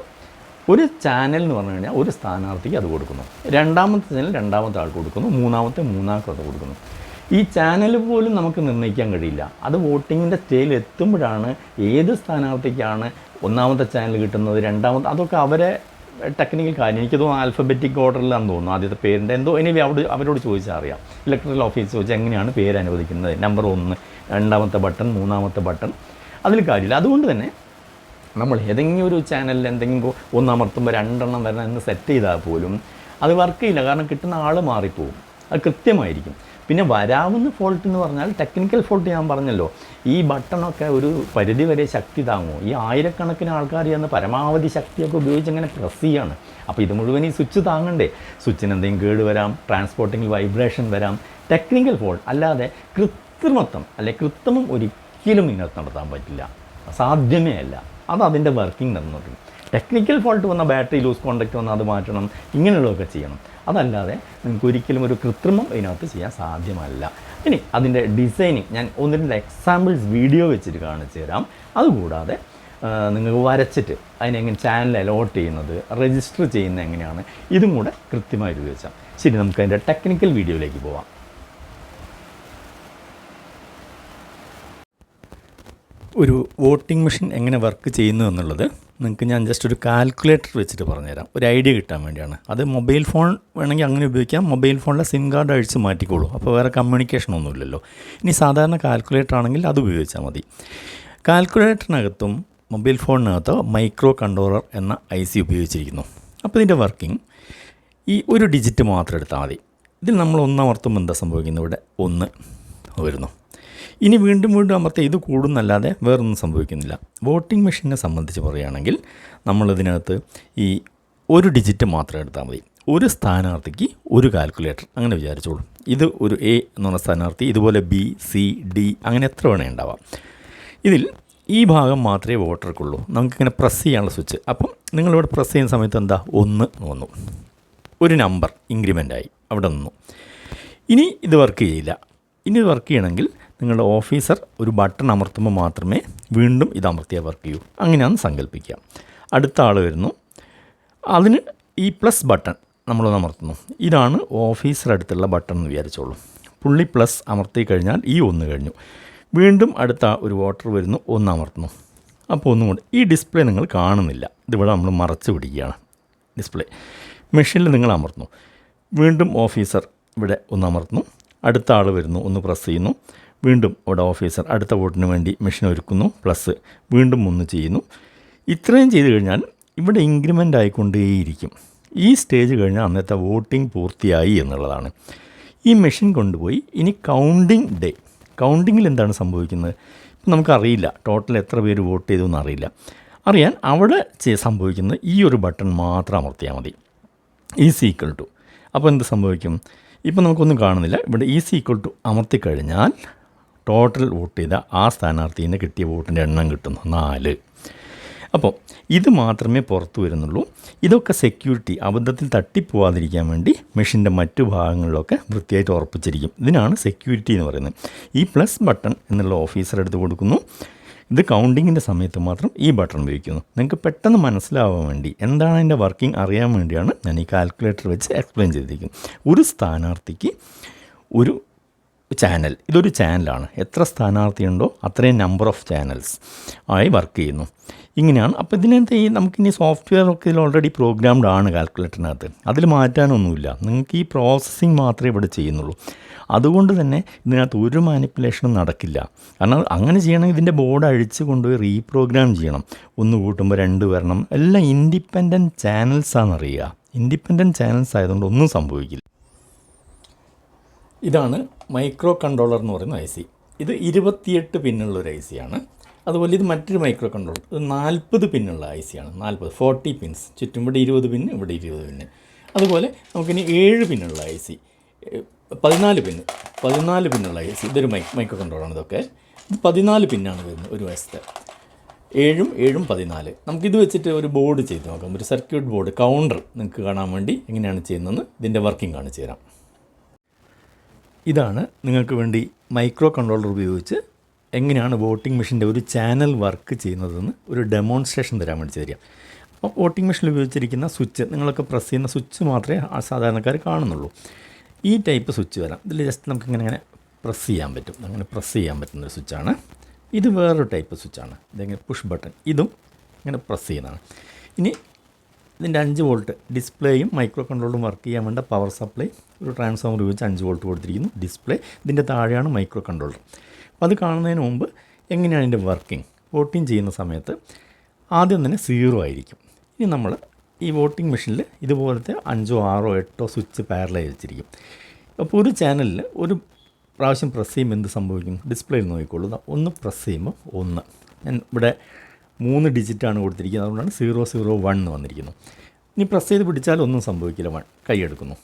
ഒരു ചാനൽ എന്ന് പറഞ്ഞു കഴിഞ്ഞാൽ ഒരു സ്ഥാനാർത്ഥിക്ക് അത് കൊടുക്കുന്നു. രണ്ടാമത്തെ ചാനൽ രണ്ടാമത്തെ ആൾക്ക് കൊടുക്കുന്നു. മൂന്നാമത്തെ മൂന്നാൾക്കും അത് കൊടുക്കുന്നു. ഈ ചാനൽ പോലും നമുക്ക് നിർണയിക്കാൻ കഴിയില്ല. അത് വോട്ടിങ്ങിന്റെ സ്റ്റേജിൽ എത്തുമ്പോഴാണ് ഏത് സ്ഥാനാർത്ഥിക്കാണ് ഒന്നാമത്തെ ചാനൽ കിട്ടുന്നത് രണ്ടാമത്തെ അതൊക്കെ അവരെ ടെക്നിക്കൽ കാര്യം. എനിക്ക് തോന്നുന്നു ആൽഫബറ്റിക് ഓർഡറിലാണെന്ന് തോന്നുന്നു. ആദ്യത്തെ പേരിന്റെ എന്തോ ഇനി അവിടെ അവരോട് ചോദിച്ചാൽ അറിയാം. ഇലക്ട്രൽ ഓഫീസ് ചോദിച്ചാൽ എങ്ങനെയാണ് പേര് അനുവദിക്കുന്നത്? നമ്പർ ഒന്ന് രണ്ടാമത്തെ ബട്ടൺ മൂന്നാമത്തെ ബട്ടൺ അതിൽ കാര്യമില്ല. അതുകൊണ്ട് തന്നെ നമ്മൾ ഏതെങ്കിലും ഒരു ചാനലിൽ എന്തെങ്കിലും ഒന്നമർത്തുമ്പോൾ രണ്ടെണ്ണം വരണം എന്ന് സെറ്റ് ചെയ്താൽ പോലും അത് വർക്ക് ചെയ്യില്ല. കാരണം കിട്ടുന്ന ആൾ മാറിപ്പോവും. അത് കൃത്യമായിരിക്കും. പിന്നെ വരാവുന്ന ഫോൾട്ട് എന്ന് പറഞ്ഞാൽ ടെക്നിക്കൽ ഫോൾട്ട് ഞാൻ പറഞ്ഞല്ലോ. ഈ ബട്ടണൊക്കെ ഒരു പരിധി വരെ ശക്തി താങ്ങുമോ ഈ ആയിരക്കണക്കിന് ആൾക്കാർ ചെന്ന് പരമാവധി ശക്തിയൊക്കെ ഉപയോഗിച്ച് അങ്ങനെ പ്രസ് ചെയ്യാണ്. അപ്പോൾ ഇത് മുഴുവൻ ഈ സ്വിച്ച് താങ്ങണ്ടേ? സ്വിച്ചിന് എന്തെങ്കിലും കേട് വരാം ട്രാൻസ്പോർട്ടിങ്ങിൽ വൈബ്രേഷൻ വരാം ടെക്നിക്കൽ ഫോൾട്ട് അല്ലാതെ കൃത്രിമത്വം അല്ലെ കൃത്രിമം ഒരിക്കലും നിങ്ങൾക്ക് നടത്താൻ പറ്റില്ല. സാധ്യമേ അല്ല. അത് അതിന്റെ വർക്കിംഗ് നടന്നിട്ടുണ്ട് ടെക്നിക്കൽ ഫോൾട്ട് വന്ന ബാറ്ററി ലൂസ് കോണ്ടക്റ്റ് വന്നാൽ അത് മാറ്റണം. ഇങ്ങനെയുള്ളതൊക്കെ ചെയ്യണം. അതല്ലാതെ നിങ്ങൾക്ക് ഒരിക്കലും ഒരു കൃത്രിമം ഇതിനകത്ത് ചെയ്യാൻ സാധ്യമല്ല. ഇനി അതിന്റെ ഡിസൈനിങ് ഞാൻ ഒന്ന് രണ്ട് എക്സാമ്പിൾസ് വീഡിയോ വെച്ചിട്ട് കാണിച്ചു തരാം. അതുകൂടാതെ നിങ്ങൾ നിങ്ങൾക്ക് വരച്ചിട്ട് അതിനെങ്ങനെ ചാനൽ അലോട്ട് ചെയ്യുന്നത് രജിസ്റ്റർ ചെയ്യുന്നത് എങ്ങനെയാണ് ഇതും കൂടെ കൃത്യമായിട്ട് ഉപയോഗിച്ചാൽ ശരി നമുക്ക് അതിന്റെ ടെക്നിക്കൽ വീഡിയോയിലേക്ക് പോവാം. ഒരു വോട്ടിംഗ് മെഷീൻ എങ്ങനെ വർക്ക് ചെയ്യുന്നു എന്നുള്ളത് നിങ്ങൾക്ക് ഞാൻ ജസ്റ്റ് ഒരു കാൽക്കുലേറ്റർ വെച്ചിട്ട് പറഞ്ഞുതരാം. ഒരു ഐഡിയ കിട്ടാൻ വേണ്ടിയാണ്. അത് മൊബൈൽ ഫോൺ വേണമെങ്കിൽ അങ്ങനെ ഉപയോഗിക്കാം. മൊബൈൽ ഫോണിലെ സിം കാർഡ് അഴിച്ച് മാറ്റിക്കോളൂ. അപ്പോൾ വേറെ കമ്മ്യൂണിക്കേഷൻ ഒന്നുമില്ലല്ലോ. ഇനി സാധാരണ കാൽക്കുലേറ്റർ ആണെങ്കിൽ അത് ഉപയോഗിച്ചാൽ മതി. കാൽക്കുലേറ്ററിനകത്തും മൊബൈൽ ഫോണിനകത്തോ മൈക്രോ കൺട്രോളർ എന്ന ഐ സി ഉപയോഗിച്ചിരിക്കുന്നു. അപ്പോൾ ഇതിന്റെ വർക്കിംഗ് ഈ ഒരു ഡിജിറ്റ് മാത്രം എടുത്താൽ മതി. ഇതിൽ നമ്മൾ ഒന്നമർത്തുമ്പോൾ എന്താ സംഭവിക്കുന്നത് ഇവിടെ? ഒന്ന് വരുന്നു. ഇനി വീണ്ടും വീണ്ടും അമർത്തി ഇത് കൂടുന്നല്ലാതെ വേറൊന്നും സംഭവിക്കുന്നില്ല. വോട്ടിംഗ് മെഷീനെ സംബന്ധിച്ച് പറയുകയാണെങ്കിൽ നമ്മളിതിനകത്ത് ഈ ഒരു ഡിജിറ്റ് മാത്രം എടുത്താൽ മതി. ഒരു സ്ഥാനാർത്ഥിക്ക് ഒരു കാൽക്കുലേറ്റർ അങ്ങനെ വിചാരിച്ചോളൂ. ഇത് ഒരു എ എന്ന് പറഞ്ഞ സ്ഥാനാർത്ഥി ഇതുപോലെ ബി സി ഡി അങ്ങനെ എത്ര വേണേ ഉണ്ടാവാം. ഇതിൽ ഈ ഭാഗം മാത്രമേ വോട്ടർക്കുള്ളൂ. നമുക്കിങ്ങനെ പ്രസ് ചെയ്യാനുള്ള സ്വിച്ച്. അപ്പം നിങ്ങളിവിടെ പ്രസ് ചെയ്യുന്ന സമയത്ത് എന്താ? ഒന്ന് വന്നു. ഒരു നമ്പർ ഇൻക്രിമെന്റായി. അവിടെ നിന്നു. ഇനി ഇത് വർക്ക് ചെയ്യില്ല. ഇനി ഇത് വർക്ക് ചെയ്യണമെങ്കിൽ നിങ്ങളുടെ ഓഫീസർ ഒരു ബട്ടൺ അമർത്തുമ്പോൾ മാത്രമേ വീണ്ടും ഇത് അമർത്തിയാൽ വർക്ക് ചെയ്യൂ. അങ്ങനെയാണെന്ന് സങ്കല്പിക്കുക. അടുത്ത ആൾ വരുന്നു. അതിന് ഈ പ്ലസ് ബട്ടൺ നമ്മളൊന്ന് അമർത്തുന്നു. ഇതാണ് ഓഫീസർ അടുത്തുള്ള ബട്ടൺ എന്ന് വിചാരിച്ചോളൂ. പുള്ളി പ്ലസ് അമർത്തി കഴിഞ്ഞാൽ ഈ ഒന്ന് കഴിഞ്ഞു. വീണ്ടും അടുത്ത ഒരു വോട്ടർ വരുന്നു. ഒന്ന് അമർത്തുന്നു. അപ്പോൾ ഒന്നും കൂടെ. ഈ ഡിസ്പ്ലേ നിങ്ങൾ കാണുന്നില്ല. ഇതിവിടെ നമ്മൾ മറച്ചു പിടിക്കുകയാണ്. ഡിസ്പ്ലേ മെഷീനിൽ നിങ്ങൾ അമർത്തുന്നു. വീണ്ടും ഓഫീസർ ഇവിടെ ഒന്ന് അമർത്തുന്നു. അടുത്ത ആൾ വരുന്നു. ഒന്ന് പ്രസ് ചെയ്യുന്നു. വീണ്ടും ഇവിടെ ഓഫീസർ അടുത്ത വോട്ടിന് വേണ്ടി മെഷീൻ ഒരുക്കുന്നു. പ്ലസ് വീണ്ടും ഒന്ന് ചെയ്യുന്നു. ഇത്രയും ചെയ്ത് കഴിഞ്ഞാൽ ഇവിടെ ഇൻക്രിമെന്റ് ആയിക്കൊണ്ടേയിരിക്കും. ഈ സ്റ്റേജ് കഴിഞ്ഞാൽ അന്നത്തെ വോട്ടിംഗ് പൂർത്തിയായി എന്നുള്ളതാണ്. ഈ മെഷീൻ കൊണ്ടുപോയി. ഇനി കൗണ്ടിങ് ഡേ കൗണ്ടിങ്ങിൽ എന്താണ് സംഭവിക്കുന്നത്? നമുക്കറിയില്ല. ടോട്ടൽ എത്ര പേര് വോട്ട് ചെയ്തു എന്നറിയില്ല. അറിയാൻ അവിടെ സംഭവിക്കുന്നത് ഈ ഒരു ബട്ടൺ മാത്രം അമർത്തിയാൽ മതി. ഈസ് ഈക്വൽ ടു അപ്പോൾ എന്ത് സംഭവിക്കും? ഇപ്പം നമുക്കൊന്നും കാണുന്നില്ല. ഇവിടെ ഈസ് ഈക്വൽ ടു അമർത്തിക്കഴിഞ്ഞാൽ ടോട്ടൽ വോട്ട് ചെയ്ത ആ സ്ഥാനാർത്ഥിന് കിട്ടിയ വോട്ടിന്റെ എണ്ണം കിട്ടുന്നു നാല്. അപ്പോൾ ഇത് മാത്രമേ പുറത്തു വരുന്നുള്ളൂ. ഇതൊക്കെ സെക്യൂരിറ്റി അബദ്ധത്തിൽ തട്ടിപ്പോവാതിരിക്കാൻ വേണ്ടി മെഷീന്റെ മറ്റു ഭാഗങ്ങളിലൊക്കെ വൃത്തിയായിട്ട് ഉറപ്പിച്ചിരിക്കും. ഇതിനാണ് സെക്യൂരിറ്റി എന്ന് പറയുന്നത്. ഈ പ്ലസ് ബട്ടൺ എന്നുള്ള ഓഫീസർ എടുത്ത് കൊടുക്കുന്നു. ഇത് കൗണ്ടിങ്ങിന്റെ സമയത്ത് മാത്രം ഈ ബട്ടൺ ഉപയോഗിക്കുന്നു. നിങ്ങൾക്ക് പെട്ടെന്ന് മനസ്സിലാവാൻ വേണ്ടി എന്താണ് അതിന്റെ വർക്കിംഗ് അറിയാൻ വേണ്ടിയാണ് ഞാൻ ഈ കാൽക്കുലേറ്റർ വെച്ച് എക്സ്പ്ലെയിൻ ചെയ്തിരിക്കുന്നത്. ഒരു സ്ഥാനാർത്ഥിക്ക് ഒരു ചാനൽ ഇതൊരു ചാനലാണ് എത്ര സ്ഥാനാർത്ഥിയുണ്ടോ അത്രയും നമ്പർ ഓഫ് ചാനൽസ് ആയി വർക്ക് ചെയ്യുന്നു. ഇങ്ങനെയാണ്. അപ്പോൾ ഇതിനകത്ത് ഈ നമുക്കിനി സോഫ്റ്റ്വെയർ ഒക്കെ ഇതിൽ ഓൾറെഡി പ്രോഗ്രാംഡ് ആണ് കാൽക്കുലേറ്ററിനകത്ത് അതിൽ മാറ്റാനൊന്നുമില്ല. നിങ്ങൾക്ക് ഈ പ്രോസസ്സിങ് മാത്രമേ ഇവിടെ ചെയ്യുന്നുള്ളൂ. അതുകൊണ്ട് തന്നെ ഇതിനകത്ത് ഒരു മാനിപ്പുലേഷനും നടക്കില്ല. കാരണം അങ്ങനെ ചെയ്യണമെങ്കിൽ ഇതിന്റെ ബോർഡ് അഴിച്ച് കൊണ്ടുപോയി റീപ്രോഗ്രാം ചെയ്യണം. ഒന്ന് കൂട്ടുമ്പോൾ രണ്ട് വരണം. എല്ലാം ഇൻഡിപെൻഡന്റ് ചാനൽസാണെന്നറിയുക ഇൻഡിപെൻഡന്റ് ചാനൽസ് ആയതുകൊണ്ട് ഒന്നും സംഭവിക്കില്ല. ഇതാണ് മൈക്രോ കൺട്രോളർ എന്ന് പറയുന്ന ഐ സി. ഇത് ഇരുപത്തിയെട്ട് പിന്നുള്ള ഒരു ഐ ആണ്. അതുപോലെ ഇത് മറ്റൊരു മൈക്രോ കൺട്രോളർ ഇത് നാൽപ്പത് പിന്നുള്ള ഐ ആണ്. നാൽപ്പത് ഫോർട്ടി പിൻസ്. ചുറ്റും ഇവിടെ ഇരുപത് പിന്ന് ഇവിടെ ഇരുപത് പിന്ന്. അതുപോലെ നമുക്കിനി ഏഴ് പിന്നുള്ള ഐ സി. പതിനാല് പിന്ന് പതിനാല് പിന്നുള്ള ഐ സി. ഇതൊരു മൈ മൈക്രോ കൺട്രോളാണ് ഇതൊക്കെ. ഇത് പതിനാല് പിന്നാണ് വരുന്നത് ഒരു വശത്തെ. ഏഴും ഏഴും പതിനാല്. നമുക്കിത് വെച്ചിട്ട് ഒരു ബോർഡ് ചെയ്ത് നോക്കാം. ഒരു സർക്യൂട്ട് ബോർഡ് കൗണ്ടർ നിങ്ങൾക്ക് കാണാൻ വേണ്ടി എങ്ങനെയാണ് ചെയ്യുന്നതെന്ന് ഇതിന്റെ വർക്കിംഗ് കാണിച്ചു തരാം ഇതാണ് നിങ്ങൾക്ക് വേണ്ടി മൈക്രോ കൺട്രോളർ ഉപയോഗിച്ച് എങ്ങനെയാണ് വോട്ടിംഗ് മെഷീന്റെ ഒരു ചാനൽ വർക്ക് ചെയ്യുന്നതെന്ന് ഒരു ഡെമോൺസ്ട്രേഷൻ തരാൻ വേണ്ടി തരിക അപ്പോൾ വോട്ടിംഗ് മെഷീനിൽ ഉപയോഗിച്ചിരിക്കുന്ന സ്വിച്ച് നിങ്ങളൊക്കെ പ്രസ് ചെയ്യുന്ന സ്വിച്ച് മാത്രമേ സാധാരണക്കാർ കാണുന്നുള്ളൂ. ഈ ടൈപ്പ് സ്വിച്ച് വരാം. ഇതിൽ ജസ്റ്റ് നമുക്ക് ഇങ്ങനെ ഇങ്ങനെ പ്രസ് ചെയ്യാൻ പറ്റും. അങ്ങനെ പ്രസ് ചെയ്യാൻ പറ്റുന്ന ഒരു സ്വിച്ചാണ്. ഇത് വേറൊരു ടൈപ്പ് സ്വിച്ചാണ്. ഇതിങ്ങനെ പുഷ് ബട്ടൺ ഇതും ഇങ്ങനെ പ്രസ് ചെയ്യുന്നതാണ്. ഇനി ഇതിന്റെ അഞ്ച് വോൾട്ട് ഡിസ്പ്ലേയും മൈക്രോ കൺട്രോളും വർക്ക് ചെയ്യാൻ വേണ്ട പവർ സപ്ലൈ ഒരു ട്രാൻസ്ഫോമർ ഉപയോഗിച്ച് അഞ്ച് വോൾട്ട് കൊടുത്തിരിക്കുന്നു ഡിസ്പ്ലേ ഇതിന്റെ താഴെയാണ് മൈക്രോ കൺട്രോളർ അപ്പോൾ അത് കാണുന്നതിന് മുമ്പ് എങ്ങനെയാണ് ഇതിന്റെ വർക്കിംഗ്? വോട്ടിംഗ് ചെയ്യുന്ന സമയത്ത് ആദ്യം തന്നെ സീറോ ആയിരിക്കും. ഇനി നമ്മൾ ഈ വോട്ടിംഗ് മെഷീനിൽ ഇതുപോലത്തെ അഞ്ചോ ആറോ എട്ടോ സ്വിച്ച് പാരലായി വെച്ചിരിക്കും. അപ്പോൾ ഒരു ചാനലിൽ ഒരു പ്രാവശ്യം പ്രസ് ചെയ്യുമ്പോൾ എന്ത് സംഭവിക്കും? ഡിസ്പ്ലേയിൽ നോക്കിക്കോളൂ ഒന്ന് പ്രസ് ചെയ്യുമ്പോൾ ഒന്ന്. ഞാൻ ഇവിടെ മൂന്ന് ഡിജിറ്റാണ് കൊടുത്തിരിക്കുന്നത്. അതുകൊണ്ടാണ് സീറോ സീറോ വൺ എന്ന് വന്നിരിക്കുന്നു ഇനി പ്രസ് ചെയ്ത് പിടിച്ചാൽ ഒന്നും സംഭവിക്കില്ല. വൺ കൈയെടുക്കുന്നു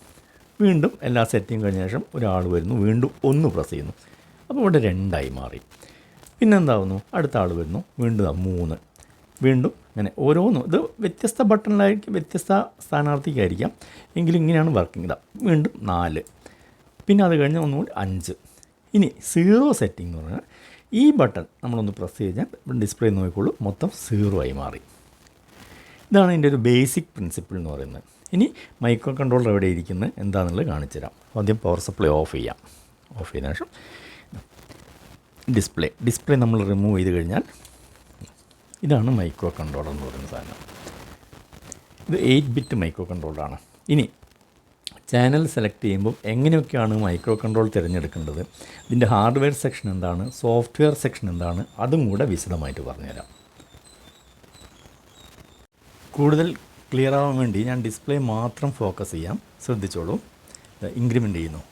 വീണ്ടും എല്ലാ സെറ്റിങ് കഴിഞ്ഞ ശേഷം ഒരാൾ വരുന്നു. വീണ്ടും ഒന്ന് പ്രസ് ചെയ്യുന്നു. അപ്പോൾ ഇവിടെ രണ്ടായി മാറി. പിന്നെന്താവുന്നു? അടുത്ത ആൾ വരുന്നു. വീണ്ടും മൂന്ന്. വീണ്ടും അങ്ങനെ ഓരോന്നും. ഇത് വ്യത്യസ്ത ബട്ടണിലായിരിക്കും വ്യത്യസ്ത സ്ഥാനാർത്ഥിക്കായിരിക്കാം. എങ്കിലും ഇങ്ങനെയാണ് വർക്കിംഗ്. ഇതാ വീണ്ടും നാല്. പിന്നെ അത് കഴിഞ്ഞ് ഒന്നുകൂടി അഞ്ച്. ഇനി സീറോ സെറ്റിംഗ് എന്ന് പറഞ്ഞാൽ ഈ ബട്ടൺ നമ്മളൊന്ന് പ്രസ് കഴിഞ്ഞാൽ ഡിസ്പ്ലേ നോക്കിക്കോളൂ. മൊത്തം സീറോ ആയി മാറി. ഇതാണ് എന്റെ ഒരു ബേസിക് പ്രിൻസിപ്പിൾ എന്ന് പറയുന്നത്. ഇനി മൈക്രോ കൺട്രോളർ എവിടെ ഇരിക്കുന്നത് എന്താണെന്നുള്ളത് കാണിച്ചു തരാം. ആദ്യം പവർ സപ്ലൈ ഓഫ് ചെയ്യാം. ഓഫ് ചെയ്തതിനു ശേഷം ഡിസ്പ്ലേ ഡിസ്പ്ലേ നമ്മൾ റിമൂവ് ചെയ്ത് കഴിഞ്ഞാൽ ഇതാണ് മൈക്രോ കൺട്രോളർ എന്ന് പറയുന്ന സാധനം. ഇത് എയ്റ്റ് ബിറ്റ് മൈക്രോ കൺട്രോളറാണ് ഇനി ചാനൽ സെലക്ട് ചെയ്യുമ്പോൾ എങ്ങനെയൊക്കെയാണ് മൈക്രോ കൺട്രോൾ തിരഞ്ഞെടുക്കേണ്ടത്? ഇതിന്റെ ഹാർഡ്വെയർ സെക്ഷൻ എന്താണ്? സോഫ്റ്റ്വെയർ സെക്ഷൻ എന്താണ്? അതും കൂടെ വിശദമായിട്ട് പറഞ്ഞുതരാം. കൂടുതൽ ക്ലിയർ ആവാൻ വേണ്ടി ഞാൻ ഡിസ്പ്ലേ മാത്രം ഫോക്കസ് ചെയ്യാം. ശ്രദ്ധിച്ചോളൂ. ഇൻക്രിമെന്റ് ചെയ്യുന്നു.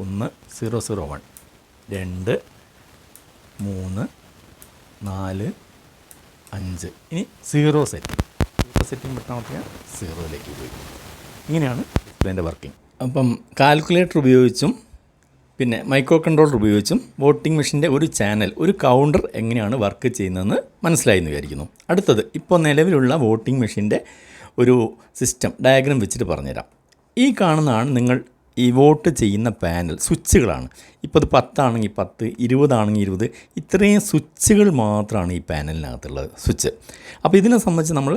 ഒന്ന് സീറോ സീറോ വൺ രണ്ട് മൂന്ന് നാല് അഞ്ച്. ഇനി zero setting zero setting button സീറോയിലേക്ക് പോയി ഇങ്ങനെയാണ് ഡിസ്പ്ലേന്റെ വർക്കിംഗ് അപ്പം കാൽക്കുലേറ്റർ ഉപയോഗിച്ചും പിന്നെ മൈക്രോ കൺട്രോളർ ഉപയോഗിച്ചും വോട്ടിംഗ് മെഷീന്റെ ഒരു ചാനൽ ഒരു കൗണ്ടർ എങ്ങനെയാണ് വർക്ക് ചെയ്യുന്നതെന്ന് മനസ്സിലായി എന്ന് വിചാരിക്കുന്നു. അടുത്തത് ഇപ്പോൾ നിലവിലുള്ള വോട്ടിംഗ് മെഷീന്റെ ഒരു സിസ്റ്റം ഡയഗ്രാം വെച്ചിട്ട് പറഞ്ഞുതരാം. ഈ കാണുന്നതാണ് നിങ്ങൾ ഈ വോട്ട് ചെയ്യുന്ന പാനൽ സ്വിച്ചുകളാണ്. ഇപ്പോൾ അത് പത്താണെങ്കിൽ പത്ത് ഇരുപതാണെങ്കിൽ ഇരുപത് ഇത്രയും സ്വിച്ചുകൾ മാത്രമാണ് ഈ പാനലിനകത്തുള്ളത് സ്വിച്ച്. അപ്പോൾ ഇതിനെ സംബന്ധിച്ച് നമ്മൾ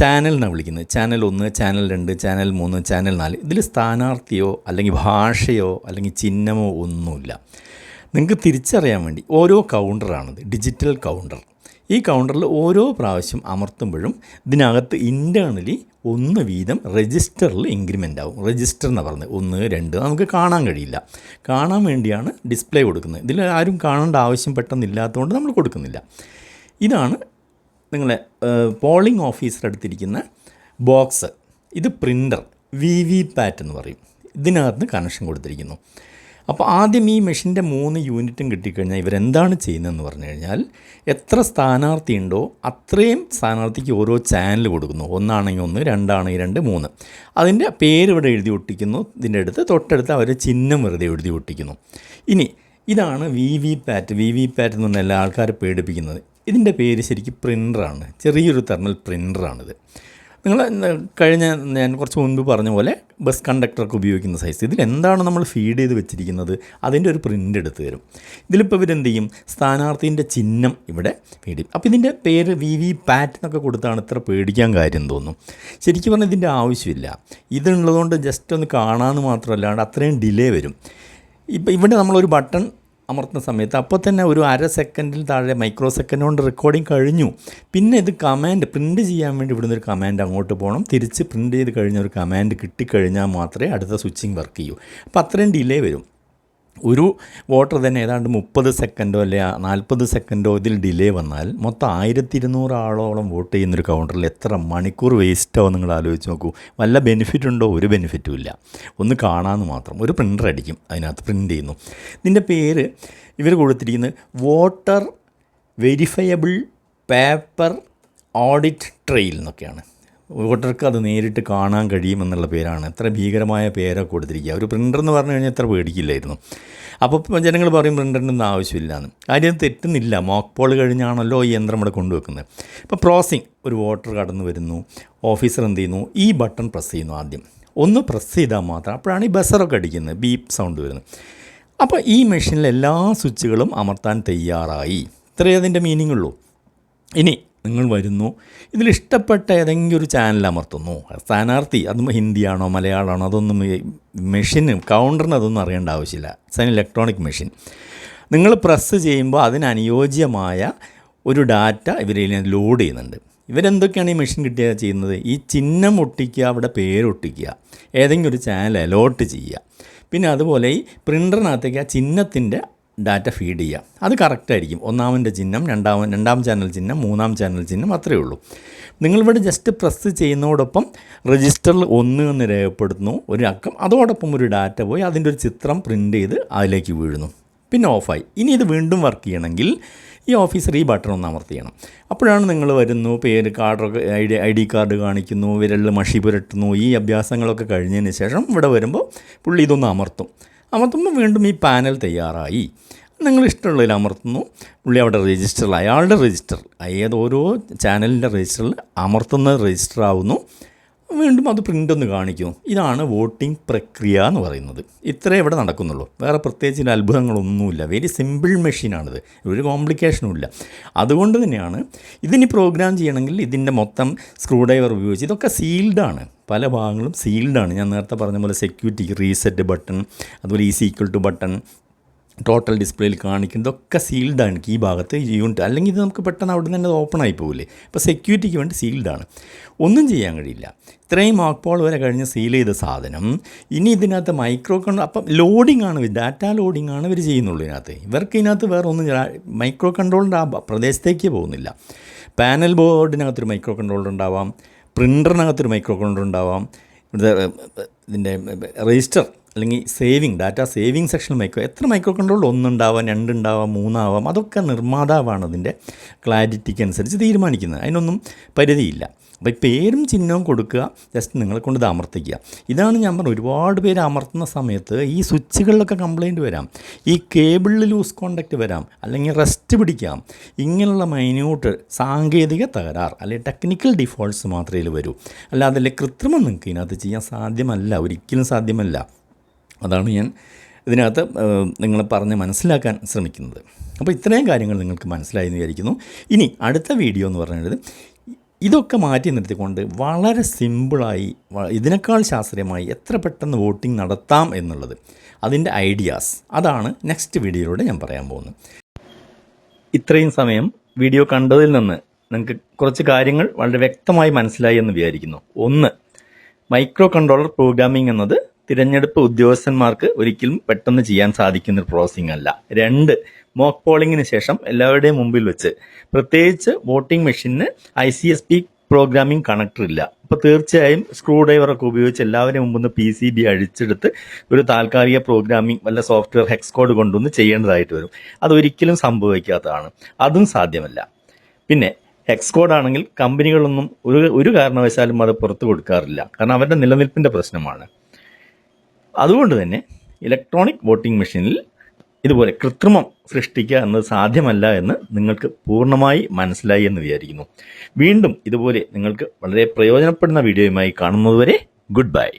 ചാനലിനാണ് വിളിക്കുന്നത്. ചാനൽ ഒന്ന് ചാനൽ രണ്ട് ചാനൽ മൂന്ന് ചാനൽ നാല്. ഇതിൽ സ്ഥാനാർത്ഥിയോ അല്ലെങ്കിൽ ഭാഷയോ അല്ലെങ്കിൽ ചിഹ്നമോ ഒന്നുമില്ല. നിങ്ങൾക്ക് തിരിച്ചറിയാൻ വേണ്ടി ഓരോ കൗണ്ടറാണിത് ഡിജിറ്റൽ കൗണ്ടർ ഈ കൗണ്ടറിൽ ഓരോ പ്രാവശ്യം അമർത്തുമ്പോഴും ഇതിനകത്ത് ഇന്റേർണലി ഒന്ന് വീതം രജിസ്റ്ററിൽ ഇൻക്രിമെന്റ് ആവും. രജിസ്റ്റർ എന്ന് പറഞ്ഞത്. ഒന്ന് രണ്ട് നമുക്ക് കാണാൻ കഴിയില്ല. കാണാൻ വേണ്ടിയാണ് ഡിസ്പ്ലേ കൊടുക്കുന്നത്. ഇതിൽ ആരും കാണേണ്ട ആവശ്യം പെട്ടെന്നില്ലാത്തതുകൊണ്ട് നമ്മൾ കൊടുക്കുന്നില്ല. ഇതാണ് നിങ്ങളെ പോളിംഗ് ഓഫീസർ എടുത്തിരിക്കുന്ന ബോക്സ് ഇത് പ്രിന്റർ വി വി പാറ്റ് എന്ന് പറയും. ഇതിനകത്ത് കണക്ഷൻ കൊടുത്തിരിക്കുന്നു. അപ്പോൾ ആദ്യം ഈ മെഷീന്റെ മൂന്ന് യൂണിറ്റും കിട്ടിക്കഴിഞ്ഞാൽ ഇവരെന്താണ് ചെയ്യുന്നതെന്ന് പറഞ്ഞു കഴിഞ്ഞാൽ എത്ര സ്ഥാനാർത്ഥി ഉണ്ടോ അത്രയും സ്ഥാനാർത്ഥിക്ക് ഓരോ ചാനൽ കൊടുക്കുന്നു. ഒന്നാണെങ്കിൽ ഒന്ന് രണ്ടാണെങ്കിൽ രണ്ട് മൂന്ന്. അതിന്റെ പേര് ഇവിടെ എഴുതി ഒട്ടിക്കുന്നു. ഇതിന്റെ അടുത്ത് തൊട്ടടുത്ത് അവർ ചിഹ്നം വെറുതെ എഴുതി ഒട്ടിക്കുന്നു. ഇനി ഇതാണ് V V PAT V V PAT എന്ന് പറഞ്ഞാൽ എല്ലാ ആൾക്കാരെ പേടിപ്പിക്കുന്നത്. ഇതിന്റെ പേര് ശരിക്കും പ്രിന്ററാണ്. ചെറിയൊരു തെർമൽ പ്രിന്ററാണിത്. നിങ്ങൾ കഴിഞ്ഞ ഞാൻ കുറച്ച് മുൻപ് പറഞ്ഞ പോലെ ബസ് കണ്ടക്ടർക്ക് ഉപയോഗിക്കുന്ന സൈസ്. ഇതിൽ എന്താണ് നമ്മൾ ഫീഡ് ചെയ്ത് വെച്ചിരിക്കുന്നത്? അതിന്റെ ഒരു പ്രിന്റ് എടുത്ത് തരും. ഇതിലിപ്പോൾ ഇവരെന്ത് ചെയ്യും? സ്ഥാനാർത്ഥീന്റെ ചിഹ്നം ഇവിടെ ഫീഡ് ചെയ്യും. അപ്പോൾ ഇതിന്റെ പേര് വി വി പാറ്റ് എന്നൊക്കെ കൊടുത്താണ് ഇത്ര പേടിക്കാൻ കാര്യം തോന്നും ശരിക്കും പറഞ്ഞാൽ ഇതിന്റെ ആവശ്യമില്ല. ഇതുള്ളതുകൊണ്ട് ജസ്റ്റ് ഒന്ന് കാണാമെന്ന് മാത്രമല്ലാണ്ട് അത്രയും ഡിലേ വരും. ഇപ്പം ഇവിടെ നമ്മളൊരു ബട്ടൺ അമർത്തുന്ന സമയത്ത്. അപ്പോൾ തന്നെ ഒരു അര സെക്കൻഡിൽ താഴെ മൈക്രോ സെക്കൻഡ് കൊണ്ട് റെക്കോർഡിങ് കഴിഞ്ഞു. പിന്നെ ഇത് കമാൻഡ് പ്രിന്റ് ചെയ്യാൻ വേണ്ടി ഇവിടുന്ന് ഒരു കമാൻഡ് അങ്ങോട്ട് പോകണം തിരിച്ച് പ്രിന്റ് ചെയ്ത് കഴിഞ്ഞ ഒരു കമാൻഡ് കിട്ടിക്കഴിഞ്ഞാൽ മാത്രമേ അടുത്ത സ്വിച്ചിങ് വർക്ക് ചെയ്യൂ. അപ്പോൾ അത്രയും ഡിലേ വരും. ഒരു വോട്ടർ തന്നെ ഏതാണ്ട് മുപ്പത് സെക്കൻഡോ അല്ലെ നാൽപ്പത് സെക്കൻഡോ ഇതിൽ ഡിലേ വന്നാൽ മൊത്തം ആയിരത്തി ഇരുന്നൂറ് ആളോളം വോട്ട് ചെയ്യുന്നൊരു കൗണ്ടറിൽ എത്ര മണിക്കൂർ വേസ്റ്റാവും നിങ്ങൾ ആലോചിച്ച് നോക്കൂ. വല്ല ബെനിഫിറ്റ് ഉണ്ടോ? ഒരു ബെനിഫിറ്റും ഇല്ല. ഒന്ന് കാണാമെന്ന് മാത്രം. ഒരു പ്രിന്റർ അടിക്കും അതിനകത്ത് പ്രിന്റ് ചെയ്യുന്നു. ഇതിന്റെ പേര് ഇവർ കൊടുത്തിരിക്കുന്നത് voter verifiable paper audit trail എന്നൊക്കെയാണ്. വോട്ടർക്ക് അത് നേരിട്ട് കാണാൻ കഴിയുമെന്നുള്ള പേരാണ്. എത്ര ഭീകരമായ പേരൊക്കെ കൊടുത്തിരിക്കുക. ഒരു പ്രിന്റർ എന്ന് പറഞ്ഞു കഴിഞ്ഞാൽ എത്ര പേടിക്കില്ലായിരുന്നു. അപ്പോൾ ജനങ്ങൾ പറയും പ്രിന്ററിന്റെ ഒന്നും ആവശ്യമില്ല എന്ന് കാര്യം തെറ്റുന്നില്ല. മോക്ക് പോൾ കഴിഞ്ഞാണല്ലോ ഈ യന്ത്രം ഇവിടെ കൊണ്ടുവെക്കുന്നത്. ഇപ്പോൾ പ്രോസിങ് ഒരു വോട്ടർ കടന്നു വരുന്നു. ഓഫീസർ എന്ത് ചെയ്യുന്നു? ഈ ബട്ടൺ പ്രസ് ചെയ്യുന്നു ആദ്യം. ഒന്ന് പ്രസ് ചെയ്താൽ മാത്രം അപ്പോഴാണ് ഈ ബസറൊക്കെ അടിക്കുന്നത്. ബീപ്പ് സൗണ്ട് വരുന്നത്. അപ്പോൾ ഈ മെഷീനിൽ എല്ലാ സ്വിച്ചുകളും അമർത്താൻ തയ്യാറായി. ഇത്രയേ അതിന്റെ മീനിങ് ഉള്ളൂ. ഇനി നിങ്ങൾ വരുന്നു. ഇതിലിഷ്ടപ്പെട്ട ഏതെങ്കിലും ഒരു ചാനൽ അമർത്തുന്നു. സ്ഥാനാർത്ഥി അതും ഹിന്ദിയാണോ മലയാളമാണോ അതൊന്നും മെഷീന് കൗണ്ടറിന് അതൊന്നും അറിയേണ്ട ആവശ്യമില്ല. ആൻ ഇലക്ട്രോണിക് മെഷീൻ നിങ്ങൾ പ്രസ് ചെയ്യുമ്പോൾ അതിനനുയോജ്യമായ ഒരു ഡാറ്റ ഇവരിൽ ലോഡ് ചെയ്യുന്നുണ്ട്. ഇവരെന്തൊക്കെയാണ് ഈ മെഷീൻ കിട്ടിയ ചെയ്യുന്നത്? ഈ ചിഹ്നം ഒട്ടിക്കുക അവിടെ പേരൊട്ടിക്കുക ഏതെങ്കിലും ഒരു ചാനൽ അലോട്ട് ചെയ്യുക. പിന്നെ അതുപോലെ ഈ പ്രിന്ററിനകത്തേക്ക് ആ ചിഹ്നത്തിന്റെ ഡാറ്റ ഫീഡ് ചെയ്യുക അത് കറക്റ്റായിരിക്കും ഒന്നാമന്റെ ചിഹ്നം രണ്ടാമൻ രണ്ടാം ചാനൽ ചിഹ്നം മൂന്നാം ചാനൽ ചിഹ്നം അത്രയേ ഉള്ളൂ. നിങ്ങളിവിടെ ജസ്റ്റ് പ്രസ് ചെയ്യുന്നതോടൊപ്പം രജിസ്റ്ററിൽ ഒന്ന് എന്ന് രേഖപ്പെടുത്തുന്നു ഒരു അക്കം. അതോടൊപ്പം ഒരു ഡാറ്റ പോയി അതിന്റെ ഒരു ചിത്രം പ്രിന്റ് ചെയ്ത് അതിലേക്ക് വീഴുന്നു. പിന്നെ ഓഫായി ഇനി ഇത് വീണ്ടും വർക്ക് ചെയ്യണമെങ്കിൽ ഈ ഓഫീസർ ഈ ബട്ടൺ ഒന്ന് അമർത്തി ചെയ്യണം. അപ്പോഴാണ് നിങ്ങൾ വരുന്നു പേര് കാർഡൊക്കെ I D I D card കാണിക്കുന്നു വിരലിൽ മഷി പുരട്ടുന്നു ഈ അഭ്യാസങ്ങളൊക്കെ കഴിഞ്ഞതിന് ശേഷം ഇവിടെ വരുമ്പോൾ പുള്ളി ഇതൊന്ന് അമർത്തും. അമർത്തുമ്പോൾ വീണ്ടും ഈ പാനൽ തയ്യാറായി. നിങ്ങൾ ഇഷ്ടമുള്ളതിൽ അമർത്തുന്നു. പുള്ളി അവിടെ രജിസ്റ്ററിൽ അയാളുടെ രജിസ്റ്റർ ഏത് ഓരോ ചാനലിന്റെ രജിസ്റ്ററിൽ അമർത്തുന്നത് രജിസ്റ്റർ ആവുന്നു. വീണ്ടും അത് പ്രിന്റ് ഒന്ന് കാണിക്കും. ഇതാണ് വോട്ടിംഗ് പ്രക്രിയ എന്ന് പറയുന്നത്. ഇത്രേ ഇവിടെ നടക്കുന്നുള്ളൂ. വേറെ പ്രത്യേകിച്ച് അത്ഭുതങ്ങളൊന്നുമില്ല. വെരി സിമ്പിൾ മെഷീനാണിത് ഒരു കോംപ്ലിക്കേഷനും ഇല്ല. അതുകൊണ്ട് തന്നെയാണ് ഇതിനി പ്രോഗ്രാം ചെയ്യണമെങ്കിൽ ഇതിന്റെ മൊത്തം സ്ക്രൂ ഡ്രൈവർ ഉപയോഗിച്ച് ഇതൊക്കെ സീൽഡാണ് പല ഭാഗങ്ങളും സീൽഡാണ് ഞാൻ നേരത്തെ പറഞ്ഞ പോലെ സെക്യൂരിറ്റി റീസെറ്റ് ബട്ടൺ അതുപോലെ ഈ സീക്വൽ ടു ബട്ടൺ ടോട്ടൽ ഡിസ്പ്ലേയിൽ കാണിക്കുന്നതൊക്കെ സീൽഡാണ് ഈ ഭാഗത്ത് യൂണിറ്റ് അല്ലെങ്കിൽ ഇത് നമുക്ക് പെട്ടെന്ന് അവിടെ നിന്ന് തന്നെ ഓപ്പൺ ആയി പോകില്ലേ ഇപ്പോൾ സെക്യൂരിറ്റിക്ക് വേണ്ടി സീൽഡാണ് ഒന്നും ചെയ്യാൻ കഴിയില്ല. ഇത്രയും മാർക്പോൾ വരെ കഴിഞ്ഞ് സീൽ ചെയ്ത സാധനം ഇനി ഇതിനകത്ത് മൈക്രോ കൺട്രോൾ അപ്പം ലോഡിംഗ് ആണ് ഡാറ്റ ലോഡിംഗ് ആണ് ഇവർ ചെയ്യുന്നുള്ളൂ ഇതിനകത്ത്. ഇവർക്ക് ഇതിനകത്ത് വേറെ ഒന്നും മൈക്രോ കൺട്രോളിന്റെ ആ പ്രദേശത്തേക്ക് പോകുന്നില്ല. പാനൽ ബോർഡിനകത്തൊരു മൈക്രോ കൺട്രോളർ ഉണ്ടാവാം. പ്രിന്ററിനകത്തൊരു മൈക്രോ കൺട്രോളർ ഉണ്ടാവാം ഇതിന്റെ രജിസ്റ്റർ അല്ലെങ്കിൽ saving data saving section micro എത്ര മൈക്രോ കൺട്രോൾ ഒന്നുണ്ടാവാം രണ്ടുണ്ടാവാം മൂന്നാവാം അതൊക്കെ നിർമ്മാതാവാണ് അതിന്റെ ക്ലാരിറ്റിക്ക് അനുസരിച്ച് തീരുമാനിക്കുന്നത്. അതിനൊന്നും പരിധിയില്ല. അപ്പോൾ പേരും ചിഹ്നവും കൊടുക്കുക ജസ്റ്റ് നിങ്ങളെ കൊണ്ട് ഇത് അമർത്തിക്കുക. ഇതാണ് ഞാൻ പറഞ്ഞത് ഒരുപാട് പേര് അമർത്തുന്ന സമയത്ത് ഈ സ്വിച്ചുകളിലൊക്കെ കംപ്ലൈന്റ് വരാം ഈ കേബിളിൽ ലൂസ് കോണ്ടാക്റ്റ് വരാം അല്ലെങ്കിൽ റെസ്റ്റ് പിടിക്കാം. ഇങ്ങനെയുള്ള മൈന്യൂട്ട് സാങ്കേതിക തകരാർ അല്ലെങ്കിൽ ടെക്നിക്കൽ ഡിഫോൾട്ട്സ് മാത്രമേ വരൂ. അല്ലാതെ കൃത്രിമം നിങ്ങൾക്ക് ഇതിനകത്ത് ചെയ്യാൻ സാധ്യമല്ല ഒരിക്കലും സാധ്യമല്ല. അതാണ് ഞാൻ ഇതിനകത്ത് നിങ്ങൾ പറഞ്ഞ് മനസ്സിലാക്കാൻ ശ്രമിക്കുന്നത്. അപ്പോൾ ഇത്രയും കാര്യങ്ങൾ നിങ്ങൾക്ക് മനസ്സിലായി എന്ന് വിചാരിക്കുന്നു. ഇനി അടുത്ത വീഡിയോ എന്ന് പറയുന്നത് ഇതൊക്കെ മാറ്റി നിർത്തിക്കൊണ്ട് വളരെ സിമ്പിളായി ഇതിനേക്കാൾ ശാസ്ത്രീയമായി എത്ര പെട്ടെന്ന് വോട്ടിംഗ് നടത്താം എന്നുള്ളത് അതിന്റെ ഐഡിയാസ്. അതാണ് നെക്സ്റ്റ് വീഡിയോയിലൂടെ ഞാൻ പറയാൻ പോകുന്നത്. ഇത്രയും സമയം വീഡിയോ കണ്ടതിൽ നിന്ന് നിങ്ങൾക്ക് കുറച്ച് കാര്യങ്ങൾ വളരെ വ്യക്തമായി മനസ്സിലായി എന്ന് വിചാരിക്കുന്നു. ഒന്ന് മൈക്രോ കൺട്രോളർ പ്രോഗ്രാമിംഗ് എന്നത് തിരഞ്ഞെടുപ്പ് ഉദ്യോഗസ്ഥന്മാർക്ക് ഒരിക്കലും പെട്ടെന്ന് ചെയ്യാൻ സാധിക്കുന്ന ഒരു പ്രോസസ്സിംഗ് അല്ല. രണ്ട് മോക്ക് പോളിംഗിന് ശേഷം എല്ലാവരുടെയും മുമ്പിൽ വെച്ച്. പ്രത്യേകിച്ച് voting മെഷീനിന് I C S P programming connector ഇല്ല. അപ്പോൾ തീർച്ചയായും സ്ക്രൂ ഡ്രൈവറൊക്കെ ഉപയോഗിച്ച് എല്ലാവരും മുമ്പ് പി സി ബി അഴിച്ചെടുത്ത് ഒരു താൽക്കാലിക പ്രോഗ്രാമിംഗ് വല്ല സോഫ്റ്റ്വെയർ ഹെക്സ് കോഡ് കൊണ്ടുവന്ന് ചെയ്യേണ്ടതായിട്ട് വരും. അതൊരിക്കലും സംഭവിക്കാത്തതാണ്. അതും സാധ്യമല്ല. പിന്നെ ഹെക്സ് കോഡ് ആണെങ്കിൽ കമ്പനികളൊന്നും ഒരു ഒരു കാരണവശാലും അത് പുറത്തു കൊടുക്കാറില്ല. കാരണം അവരുടെ നിലനിൽപ്പിന്റെ പ്രശ്നമാണ്. അതുകൊണ്ട് തന്നെ ഇലക്ട്രോണിക് വോട്ടിംഗ് മെഷീനിൽ ഇതുപോലെ കൃത്രിമം സൃഷ്ടിക്കുക എന്നത് സാധ്യമല്ല എന്ന് നിങ്ങൾക്ക് പൂർണമായി മനസ്സിലായി എന്ന് വിചാരിക്കുന്നു. വീണ്ടും ഇതുപോലെ നിങ്ങൾക്ക് വളരെ പ്രയോജനപ്പെടുന്ന വീഡിയോയുമായി കാണുന്നതുവരെ ഗുഡ് ബൈ